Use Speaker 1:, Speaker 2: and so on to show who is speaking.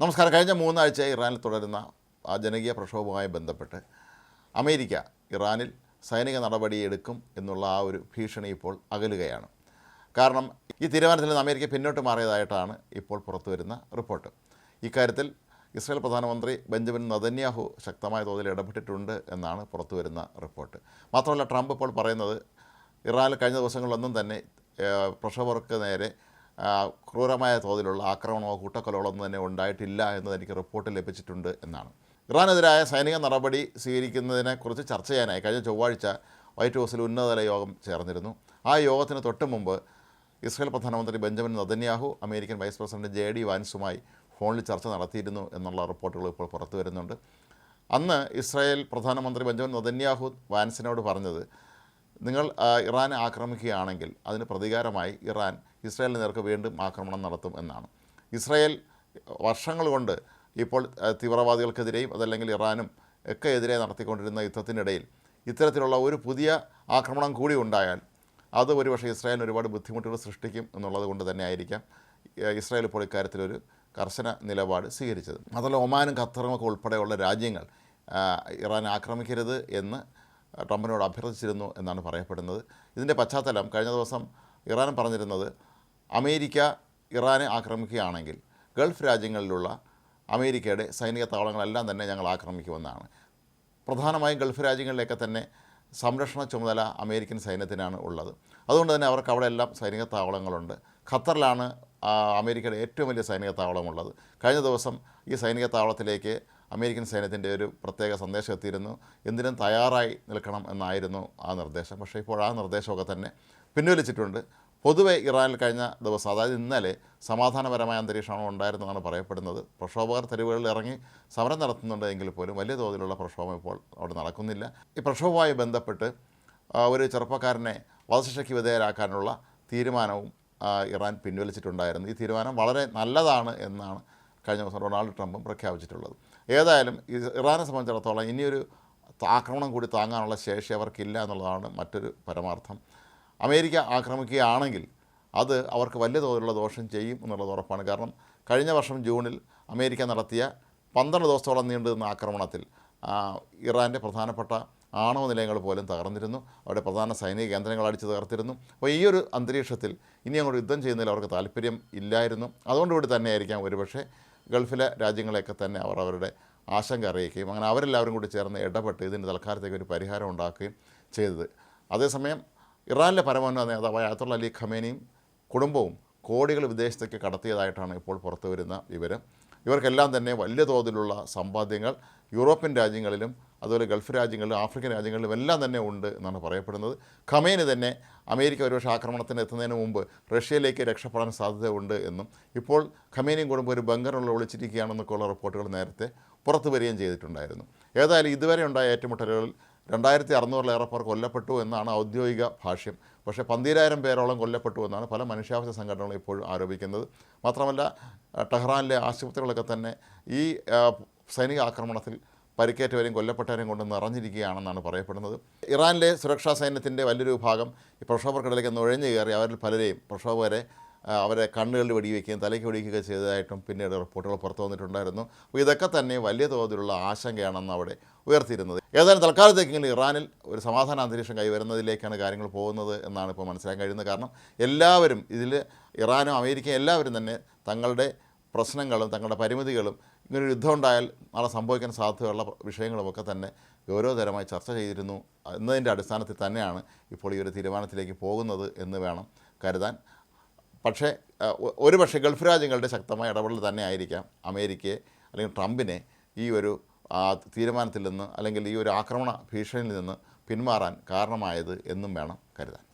Speaker 1: നമസ്കാരം. കഴിഞ്ഞ മൂന്നാഴ്ച ഇറാനിൽ തുടരുന്ന ആ ജനകീയ പ്രക്ഷോഭവുമായി ബന്ധപ്പെട്ട് അമേരിക്ക ഇറാനിൽ സൈനിക നടപടിയെടുക്കും എന്നുള്ള ആ ഒരു ഭീഷണി ഇപ്പോൾ അകലുകയാണ്. കാരണം ഈ തീരുമാനത്തിൽ നിന്ന് അമേരിക്ക പിന്നോട്ട് മാറിയതായിട്ടാണ് ഇപ്പോൾ പുറത്തു വരുന്ന റിപ്പോർട്ട്. ഇക്കാര്യത്തിൽ ഇസ്രായേൽ പ്രധാനമന്ത്രി ബെഞ്ചമിൻ നദന്യാഹു ശക്തമായ തോതിൽ ഇടപെട്ടിട്ടുണ്ട് എന്നാണ് പുറത്തു വരുന്ന റിപ്പോർട്ട്. മാത്രമല്ല ട്രംപ് ഇപ്പോൾ പറയുന്നത് ഇറാനിൽ കഴിഞ്ഞ ദിവസങ്ങളിലൊന്നും തന്നെ പ്രഷവർക്ക് നേരെ ക്രൂരമായ തോതിലുള്ള ആക്രമണമോ കൂട്ടക്കൊലകളോ ഒന്നും തന്നെ ഉണ്ടായിട്ടില്ല എന്നത് എനിക്ക് റിപ്പോർട്ട് ലഭിച്ചിട്ടുണ്ട് എന്നാണ്. ഇറാനെതിരായ സൈനിക നടപടി സ്വീകരിക്കുന്നതിനെക്കുറിച്ച് ചർച്ച ചെയ്യാനായി കഴിഞ്ഞ ചൊവ്വാഴ്ച വൈറ്റ് ഹൗസിൽ ഉന്നതതല യോഗം ചേർന്നിരുന്നു. ആ യോഗത്തിന് തൊട്ട് മുമ്പ് ഇസ്രായേൽ പ്രധാനമന്ത്രി Benjamin Netanyahu American vice president J D വാൻസുമായി ഫോണിൽ ചർച്ച നടത്തിയിരുന്നു എന്നുള്ള റിപ്പോർട്ടുകൾ ഇപ്പോൾ പുറത്തു വരുന്നുണ്ട്. അന്ന് ഇസ്രായേൽ പ്രധാനമന്ത്രി ബെഞ്ചമിൻ നദന്യാഹു വാൻസിനോട് പറഞ്ഞത് നിങ്ങൾ ഇറാനെ ആക്രമിക്കുകയാണെങ്കിൽ അതിന് പ്രതികാരമായി ഇറാൻ ഇസ്രായേലിന് നേർക്ക് വീണ്ടും ആക്രമണം നടത്തും എന്നാണ്. ഇസ്രായേൽ വർഷങ്ങൾ കൊണ്ട് ഇപ്പോൾ തീവ്രവാദികൾക്കെതിരെയും അതല്ലെങ്കിൽ ഇറാനും ഒക്കെ എതിരെ നടത്തിക്കൊണ്ടിരുന്ന യുദ്ധത്തിനിടയിൽ ഇത്തരത്തിലുള്ള ഒരു പുതിയ ആക്രമണം കൂടി ഉണ്ടായാൽ അത് ഒരുപക്ഷെ ഇസ്രായേലിന് ഒരുപാട് ബുദ്ധിമുട്ടുകൾ സൃഷ്ടിക്കും എന്നുള്ളത് കൊണ്ട് തന്നെ ആയിരിക്കാം ഇസ്രായേൽ ഇപ്പോൾ ഇക്കാര്യത്തിലൊരു കർശന നിലപാട് സ്വീകരിച്ചത്. അതല്ല ഒമാനും ഖത്തറും ഒക്കെ ഉൾപ്പെടെയുള്ള രാജ്യങ്ങൾ ഇറാൻ ആക്രമിക്കരുത് എന്ന് ട്രംപിനോട് അഭ്യർത്ഥിച്ചിരുന്നു എന്നാണ് പറയപ്പെടുന്നത്. ഇതിന്റെ പശ്ചാത്തലം കഴിഞ്ഞ ദിവസം ഇറാൻ പറഞ്ഞിരുന്നത് അമേരിക്ക ഇറാനെ ആക്രമിക്കുകയാണെങ്കിൽ ഗൾഫ് രാജ്യങ്ങളിലുള്ള അമേരിക്കയുടെ സൈനിക താവളങ്ങളെല്ലാം തന്നെ ഞങ്ങൾ ആക്രമിക്കുമെന്നാണ്. പ്രധാനമായും ഗൾഫ് രാജ്യങ്ങളിലേക്ക് തന്നെ സംരക്ഷണ ചുമതല അമേരിക്കൻ സൈന്യത്തിനാണ് ഉള്ളത്. അതുകൊണ്ട് തന്നെ അവർക്ക് അവിടെ എല്ലാം സൈനിക താവളങ്ങളുണ്ട്. ഖത്തറിലാണ് അമേരിക്കയുടെ ഏറ്റവും വലിയ സൈനിക താവളമുള്ളത്. കഴിഞ്ഞ ദിവസം ഈ സൈനിക താവളത്തിലേക്ക് അമേരിക്കൻ സൈന്യത്തിന്റെ ഒരു പ്രത്യേക സന്ദേശം എത്തിയിരുന്നു. എന്തിനും തയ്യാറായി നിൽക്കണം എന്നായിരുന്നു ആ നിർദ്ദേശം. പക്ഷേ ഇപ്പോൾ ആ നിർദ്ദേശമൊക്കെ തന്നെ പിൻവലിച്ചിട്ടുണ്ട്. പൊതുവെ ഇറാനിൽ കഴിഞ്ഞ ദിവസം അതായത് ഇന്നലെ സമാധാനപരമായ അന്തരീക്ഷമാണ് ഉണ്ടായിരുന്നതാണ് പറയപ്പെടുന്നത്. പ്രക്ഷോഭകർ തെരുവുകളിൽ ഇറങ്ങി സമരം നടത്തുന്നുണ്ട് എങ്കിൽ പോലും വലിയ തോതിലുള്ള പ്രക്ഷോഭം ഇപ്പോൾ അവിടെ നടക്കുന്നില്ല. ഈ പ്രക്ഷോഭവുമായി ബന്ധപ്പെട്ട് ഒരു ചെറുപ്പക്കാരനെ വധശിക്ഷയ്ക്ക് വിധേയരാക്കാനുള്ള തീരുമാനവും ഇറാൻ പിൻവലിച്ചിട്ടുണ്ടായിരുന്നു. ഈ തീരുമാനം വളരെ നല്ലതാണ് എന്നാണ് കഴിഞ്ഞ ദിവസം ഡൊണാൾഡ് ട്രംപും പ്രഖ്യാപിച്ചിട്ടുള്ളത്. ഏതായാലും ഇറാനെ സംബന്ധിച്ചിടത്തോളം ഇനിയൊരു ആക്രമണം കൂടി താങ്ങാനുള്ള ശേഷി അവർക്കില്ല എന്നുള്ളതാണ് മറ്റൊരു പരമാർത്ഥം. അമേരിക്ക ആക്രമിക്കുകയാണെങ്കിൽ അത് അവർക്ക് വലിയ തോതിലുള്ള ദോഷം ചെയ്യും എന്നുള്ളത് ഉറപ്പാണ്. കാരണം കഴിഞ്ഞ വർഷം ജൂണിൽ അമേരിക്ക നടത്തിയ പന്ത്രണ്ട് ദിവസത്തോളം നീണ്ടു നിന്ന ആക്രമണത്തിൽ ഇറാന്റെ പ്രധാനപ്പെട്ട ആണവ നിലയങ്ങൾ പോലും തകർന്നിരുന്നു. അവിടെ പ്രധാന സൈനിക കേന്ദ്രങ്ങൾ അടിച്ച് തകർത്തിരുന്നു. അപ്പോൾ ഈ ഒരു അന്തരീക്ഷത്തിൽ ഇനി അങ്ങോട്ട് യുദ്ധം ചെയ്യുന്നതിൽ അവർക്ക് താല്പര്യം ഇല്ലായിരുന്നു. അതുകൊണ്ടുകൂടി തന്നെയായിരിക്കാം ഒരുപക്ഷെ ഗൾഫിലെ രാജ്യങ്ങളെയൊക്കെ തന്നെ അവർ അവരുടെ ആശങ്ക അറിയിക്കുകയും അങ്ങനെ അവരെല്ലാവരും കൂടി ചേർന്ന് ഇടപെട്ട് ഇതിന് തൽക്കാലത്തേക്ക് ഒരു പരിഹാരം ഉണ്ടാക്കുകയും ചെയ്തത്. അതേസമയം ഇറാനിലെ പരമോന്നത നേതാവായ അയത്തുള്ള അലി ഖമേനിയും കുടുംബവും കോടികൾ വിദേശത്തേക്ക് കടത്തിയതായിട്ടാണ് ഇപ്പോൾ പുറത്തു വരുന്ന വിവരം. ഇവർക്കെല്ലാം തന്നെ വലിയ തോതിലുള്ള സമ്പാദ്യങ്ങൾ യൂറോപ്യൻ രാജ്യങ്ങളിലും അതുപോലെ ഗൾഫ് രാജ്യങ്ങളിലും ആഫ്രിക്കൻ രാജ്യങ്ങളിലും എല്ലാം തന്നെ ഉണ്ട് എന്നാണ് പറയപ്പെടുന്നത്. ഖമേനി തന്നെ അമേരിക്ക ഒരുപക്ഷെ ആക്രമണത്തിന് എത്തുന്നതിന് മുമ്പ് റഷ്യയിലേക്ക് രക്ഷപ്പെടാൻ സാധ്യതയുണ്ട് എന്നും ഇപ്പോൾ ഖമേനിയും കുടുംബം ഒരു ബങ്കറിനുള്ള ഒളിച്ചിരിക്കുകയാണെന്നൊക്കെയുള്ള റിപ്പോർട്ടുകൾ നേരത്തെ പുറത്തു വരികയും ചെയ്തിട്ടുണ്ടായിരുന്നു. ഏതായാലും ഇതുവരെ ഉണ്ടായ ഏറ്റുമുട്ടലുകളിൽ രണ്ടായിരത്തി അറുന്നൂറിലേറെ പേർ കൊല്ലപ്പെട്ടു എന്നാണ് ഔദ്യോഗിക ഭാഷ്യം. പക്ഷേ പന്തീരായിരം പേരോളം കൊല്ലപ്പെട്ടു എന്നാണ് പല മനുഷ്യാവകാശ സംഘടനകളും ഇപ്പോഴും ആരോപിക്കുന്നത്. മാത്രമല്ല ടെഹ്റാനിലെ ആശുപത്രികളൊക്കെ തന്നെ ഈ സൈനിക ആക്രമണത്തിൽ പരിക്കേറ്റവരെയും കൊല്ലപ്പെട്ടവരെയും കൊണ്ട് നിറഞ്ഞിരിക്കുകയാണെന്നാണ് പറയപ്പെടുന്നത്. ഇറാനിലെ സുരക്ഷാ സൈന്യത്തിന്റെ വലിയൊരു വിഭാഗം ഈ പ്രക്ഷോഭർക്കിടയിലേക്ക് നുഴഞ്ഞു കയറി അവരിൽ പലരെയും പ്രക്ഷോഭകരെ അവരെ കണ്ണുകളിൽ വെടിവെക്കുകയും തലയ്ക്ക് വെടിവെക്കുകയും ചെയ്തതായിട്ടും പിന്നീട് റിപ്പോർട്ടുകൾ പുറത്തു വന്നിട്ടുണ്ടായിരുന്നു. അപ്പോൾ ഇതൊക്കെ തന്നെ വലിയ തോതിലുള്ള ആശങ്കയാണെന്ന് അവിടെ ഉയർത്തിയിരുന്നത്. ഏതായാലും തൽക്കാലത്തേക്കെങ്കിലും ഇറാനിൽ ഒരു സമാധാന അന്തരീക്ഷം കൈവരുന്നതിലേക്കാണ് കാര്യങ്ങൾ പോകുന്നത് എന്നാണ് ഇപ്പോൾ മനസ്സിലാക്കാൻ കഴിയുന്നത്. കാരണം എല്ലാവരും ഇതിൽ ഇറാനും അമേരിക്കയും എല്ലാവരും തന്നെ തങ്ങളുടെ പ്രശ്നങ്ങളും തങ്ങളുടെ പരിമിതികളും ഇങ്ങനൊരു യുദ്ധം ഉണ്ടായാൽ നാളെ സംഭവിക്കാൻ സാധ്യതയുള്ള വിഷയങ്ങളുമൊക്കെ തന്നെ ഗൗരവതരമായി ചർച്ച ചെയ്തിരുന്നു. എന്നതിന്റെ അടിസ്ഥാനത്തിൽ തന്നെയാണ് ഇപ്പോൾ ഈ ഒരു തീരുമാനത്തിലേക്ക് പോകുന്നത് എന്ന് വേണം കരുതാൻ. പക്ഷേ ഒരു പക്ഷേ ഗൾഫ് രാജ്യങ്ങളുടെ ശക്തമായ ഇടപെടൽ തന്നെ ആയിരിക്കാം അമേരിക്കയെ അല്ലെങ്കിൽ ട്രംപിനെ ഈ ഒരു തീരുമാനത്തിൽ നിന്ന് അല്ലെങ്കിൽ ഈ ഒരു ആക്രമണ ഭീഷണിയിൽ നിന്ന് പിന്മാറാൻ കാരണമായത് എന്നും വേണം കരുതാൻ.